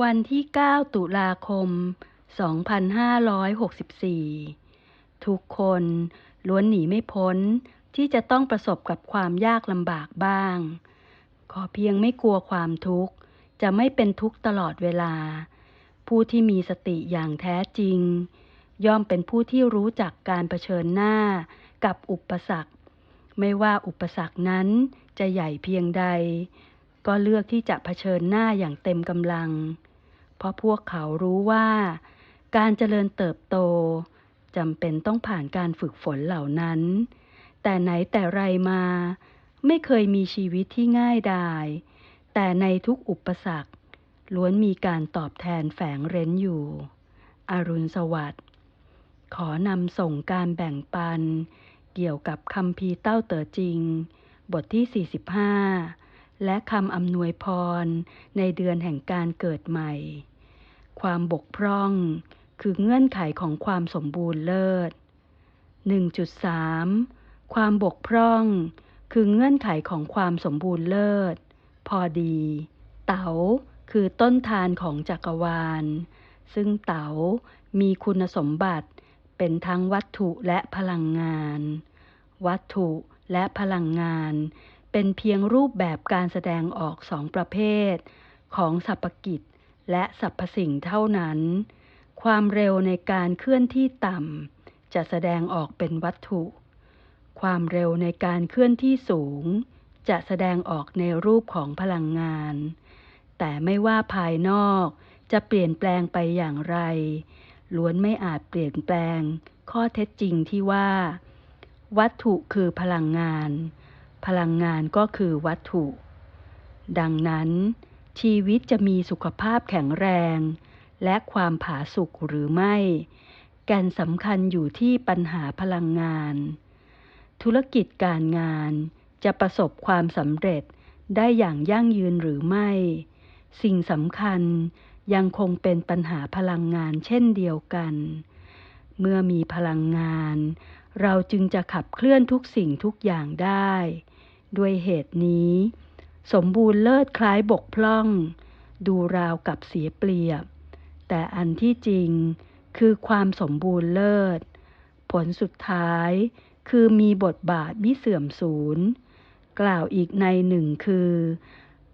วันที่ 9 ตุลาคม 2564 ทุกคนล้วนหนีไม่พ้นที่จะต้องประสบกับความยากลำบากบ้าง ขอเพียงไม่กลัวความทุกข์ จะไม่เป็นทุกข์ตลอดเวลา ผู้ที่มีสติอย่างแท้จริง ย่อมเป็นผู้ที่รู้จักการเผชิญหน้ากับอุปสรรค ไม่ว่าอุปสรรคนั้นจะใหญ่เพียงใด ก็เลือกที่จะเผชิญหน้าอย่างเต็มกำลัง เพราะพวกเขารู้ว่า การเจริญเติบโตจำเป็นต้องผ่านการฝึกฝนเหล่านั้น แต่ไหนแต่ไรมา ไม่เคยมีชีวิตที่ง่ายดาย แต่ในทุกอุปสรรค ล้วนมีการตอบแทนแฝงเร้นอยู่ อรุณสวัสดิ์ ขอนำส่งการแบ่งปัน เกี่ยวกับคำพีเต้าเต๋อจริง บทที่ 45 และคำอำนวยพรในเดือนแห่งการเกิดใหม่ ความบกพร่องคือเงื่อนไขของความสมบูรณ์เลิศ 1.3 ความบกพร่องคือเงื่อนไขของความสมบูรณ์เลิศ พอดี เต๋าคือต้นทานของจักรวาล ซึ่งเต๋ามีคุณสมบัติเป็นทั้งวัตถุและพลังงาน วัตถุและพลังงาน เป็นเพียงรูปแบบการแสดงออกสองประเภท ของสรรพกิจและสรรพสิ่งเท่านั้น ความเร็วในการเคลื่อนที่ต่ำจะแสดงออกเป็นวัตถุ ความเร็วในการเคลื่อนที่สูง จะแสดงออกในรูปของพลังงาน แต่ไม่ว่าภายนอกจะเปลี่ยนแปลงไปอย่างไร ล้วนไม่อาจเปลี่ยนแปลง ข้อเท็จจริงที่ว่า วัตถุคือพลังงาน พลังงานก็คือวัตถุ ดังนั้น ชีวิตจะมีสุขภาพแข็งแรง และความผาสุกหรือไม่ แก่นสำคัญอยู่ที่ปัญหาพลังงาน ธุรกิจการงานจะประสบความสำเร็จได้อย่างยั่งยืนหรือไม่ สิ่งสำคัญยังคงเป็นปัญหาพลังงานเช่นเดียวกัน เมื่อมีพลังงาน เราจึงจะขับเคลื่อนทุกสิ่งทุกอย่างได้ ด้วยเหตุนี้ สมบูรณ์เลิศคล้ายบกพร่อง ดูราวกับเสียเปรียบ แต่อันที่จริงคือความสมบูรณ์เลิศ ผลสุดท้ายคือมีบทบาทมิเสื่อมสูญ กล่าวอีกในหนึ่งคือ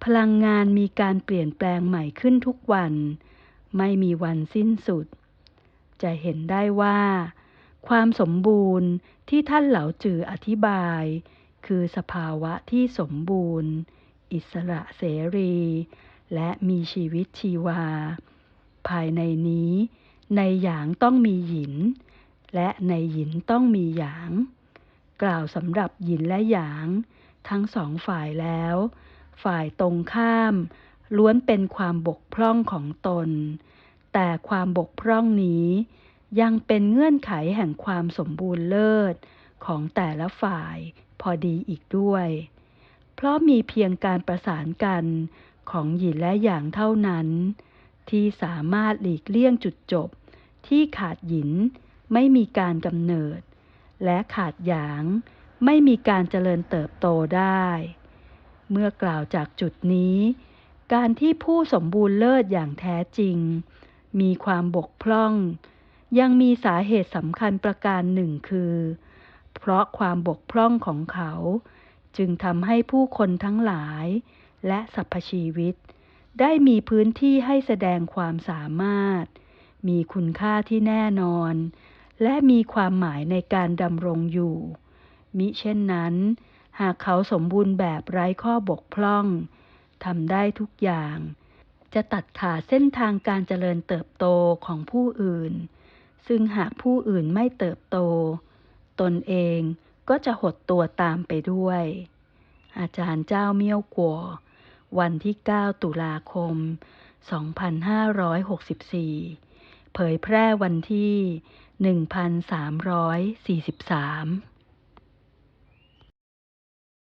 พลังงานมีการเปลี่ยนแปลงใหม่ขึ้นทุกวัน ไม่มีวันสิ้นสุด จะเห็นได้ว่า ความสมบูรณ์ที่ท่านเหลาจืออธิบาย คือสภาวะที่สมบูรณ์ อิสระเสรี และมีชีวิตชีวา ภายในนี้ ในหยางต้องมีหยิน และในหยินต้องมีหยาง กล่าวสำหรับหยินและหยาง ทั้งสองฝ่ายแล้ว ฝ่ายตรงข้าม ล้วนเป็นความบกพร่องของตน แต่ความบกพร่องนี้ยังเป็นเงื่อนไขแห่งความสมบูรณ์เลิศ ของแต่ละฝ่ายพอดีอีกด้วย เพราะมีเพียงการประสานกันของหยินและหยางเท่านั้น ที่สามารถหลีกเลี่ยงจุดจบ ที่ขาดหยินไม่มีการกำเนิด และขาดหยางไม่มีการเจริญเติบโตได้ เมื่อกล่าวจากจุดนี้ การที่ผู้สมบูรณ์เลิศอย่างแท้จริง มีความบกพร่อง ยังมีสาเหตุสำคัญประการหนึ่งคือ ราะความบกพร่องของเขา จึงทำให้ผู้คนทั้งหลาย และสรรพชีวิต ได้มีพื้นที่ให้แสดงความสามารถ มีคุณค่าที่แน่นอน และมีความหมายในการดำรงอยู่ มิเช่นนั้น หากเขาสมบูรณ์แบบไร้ข้อบกพร่องทำได้ทุกอย่าง จะตัดขาดเส้นทางการเจริญเติบโตของผู้อื่น ซึ่งหากผู้อื่นไม่เติบโต ตนเองก็จะหดตัวตามไปด้วย อาจารย์เจ้าเมี่ยวกัววันที่ 9 ตุลาคม 2564 เผยแพร่วันที่ 1343